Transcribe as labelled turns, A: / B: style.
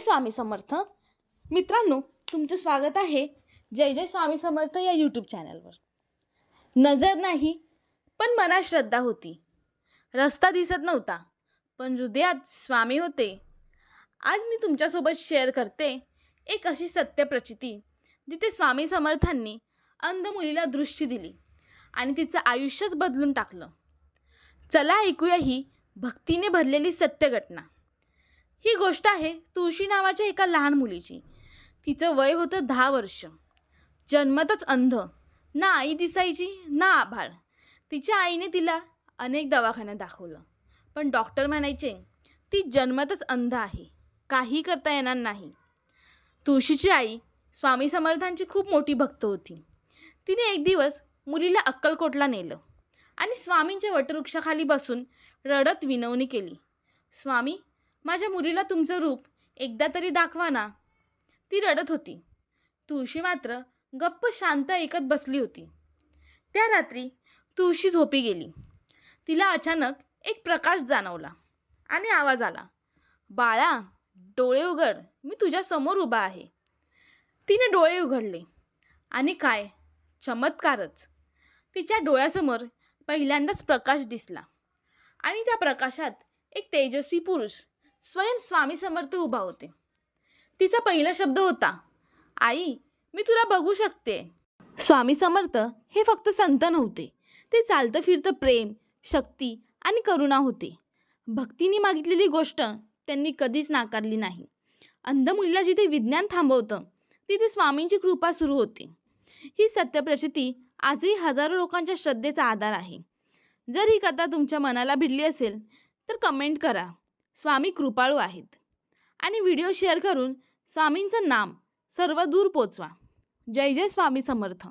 A: स्वामी समर्थ. मित्रांनो तुमचं स्वागत आहे जय जय स्वामी समर्थ या यूट्यूब चॅनलवर नजर नाही पण मनात श्रद्धा होती. रस्ता दिसत नव्हता पण हृदयात स्वामी होते. आज मी तुमच्यासोबत शेअर करते एक अशी सत्य प्रचिती जिथे स्वामी समर्थांनी अंध मुलीला दृष्टी दिली आणि तिचं आयुष्यच बदलून टाकलं. चला ऐकूया ही भक्तीने भरलेली सत्य घटना. ही गोष्ट आहे तुळशी नावाच्या एका लहान मुलीची. तिचं वय होतं दहा वर्ष. जन्मतच अंध. ना आई दिसायची ना आभाळ. तिच्या आईने तिला अनेक दवाखान्यात दाखवलं. पण डॉक्टर म्हणायचे ती जन्मतच अंध आहे. काही करता येणार नाही. तुळशीची आई स्वामी समर्थांची खूप मोठी भक्त होती. तिने एक दिवस मुलीला अक्कलकोटला नेलं आणि स्वामींच्या वटवृक्षाखाली बसून रडत विनवणी केली. स्वामी माझ्या मुलीला तुमचं रूप एकदा तरी दाखवा ना. ती रडत होती. तुळशी मात्र गप्प शांत ऐकत बसली होती. त्या रात्री तुळशी झोपी गेली. तिला अचानक एक प्रकाश जाणवला आणि आवाज आला. बाळा डोळे उघड. मी तुझ्या समोर उभा आहे. तिने डोळे उघडले. आणि काय? चमत्कारच. तिच्या डोळ्यासमोर पहिल्यांदाच प्रकाश दिसला आणि त्या प्रकाशात एक तेजस्वी पुरुष स्वयं स्वामी समर्थ उभा होते. तिचा पहिला शब्द होता आई मी तुला बघू शकते. स्वामी समर्थ हे फक्त संत नव्हते. ते चालतं फिरतं प्रेम शक्ती आणि करुणा होते. भक्तीने मागितलेली गोष्ट त्यांनी कधीच नाकारली नाही. अंध मुलीला जिथे विज्ञान थांबवतं तिथे स्वामींची कृपा सुरू होते. ही सत्यप्रचिती आजही हजारो लोकांच्या श्रद्धेचा आधार आहे. जर ही कथा तुमच्या मनाला भिडली असेल तर कमेंट करा. स्वामी कृपाळू आहेत. आणि व्हिडिओ शेअर करून स्वामींचं नाम सर्व दूर पोचवा. जय जय स्वामी समर्थ.